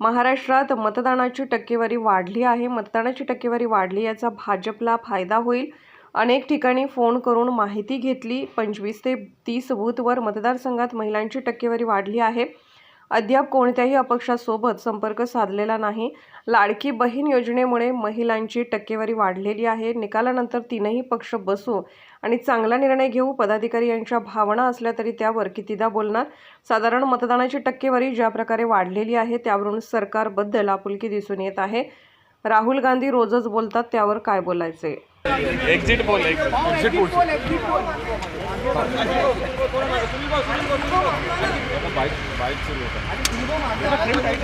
महाराष्ट्रात मतदानाची टक्केवारी वाढली आहे. मतदानाची टक्केवारी वाढली याचा भाजपला फायदा होईल. अनेक ठिकाणी फोन करून माहिती घेतली. पंचवीस ते तीस बूथवर मतदारसंघात महिलांची टक्केवारी वाढली आहे. अद्याप कोणत्याही अपक्षासोबत संपर्क साधलेला नाही. लाडकी बहीण योजनेमुळे महिलांची टक्केवारी वाढलेली आहे. निकालानंतर तीनही पक्ष बसू आणि चांगला निर्णय घेऊ पदाधिकारी यांच्या भावना असल्या तरी त्यावर कितीदा बोलणार? साधारण मतदानाची टक्केवारी ज्या प्रकारे वाढलेली आहे त्यावरून सरकारबद्दल आपुलकी दिसून येत आहे. राहुल गांधी रोजच बोलतात त्यावर काय बोलायचे exit poll exit poll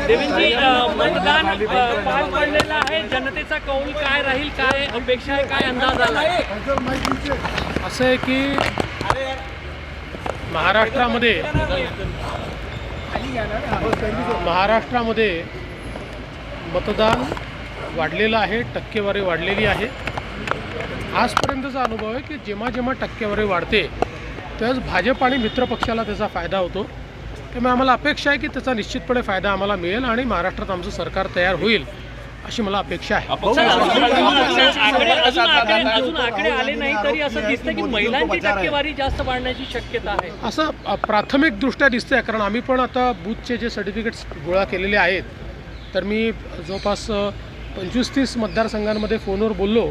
Devendraji अ, मतदान अ, पार पडलेलं आहे. जनतेचा कौल काय राहील? काय अपेक्षा आहे? काय अंदाज आला? असं आहे की महाराष्ट्रामध्ये महाराष्ट्रामध्ये मतदान वाढलेलं आहे टक्केवारी वाढलेली आहे. आजपर्यंतचा अनुभव आहे की जेव्हा जेव्हा टक्केवारी वाढते त्यावेळेस भाजप आणि मित्रपक्षाला त्याचा फायदा होतो. त्यामुळे आम्हाला अपेक्षा आहे की त्याचा निश्चितपणे फायदा आम्हाला मिळेल आणि महाराष्ट्रात आमचं सरकार तयार होईल अशी मला अपेक्षा आहे असं दिसतं की महिलांची टक्केवारी जास्त वाढण्याची शक्यता आहे असं अ, प्राथमिकदृष्ट्या दिसतंय कारण आम्ही पण आता बूथचे जे सर्टिफिकेट्स गोळा केलेले आहेत तर मी जवळपास पंचवीस तीस मतदारसंघांमध्ये फोनवर बोललो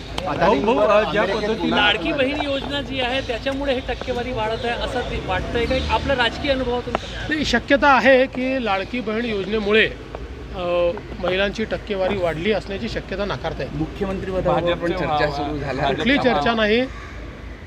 लाडकी बहीण योजना जी आहे त्याच्यामुळे हे टक्केवारी वाढत आहे असं ते वाटतंय. काही आपल्या राजकीय अनुभवातून नाही शक्यता आहे की लाडकी बहीण योजनेमुळे महिलांची टक्केवारी वाढली असण्याची शक्यता नाकारता येईल. मुख्यमंत्री पदावर पण चर्चा सुरू झाल्या. कुठली चर्चा नाही.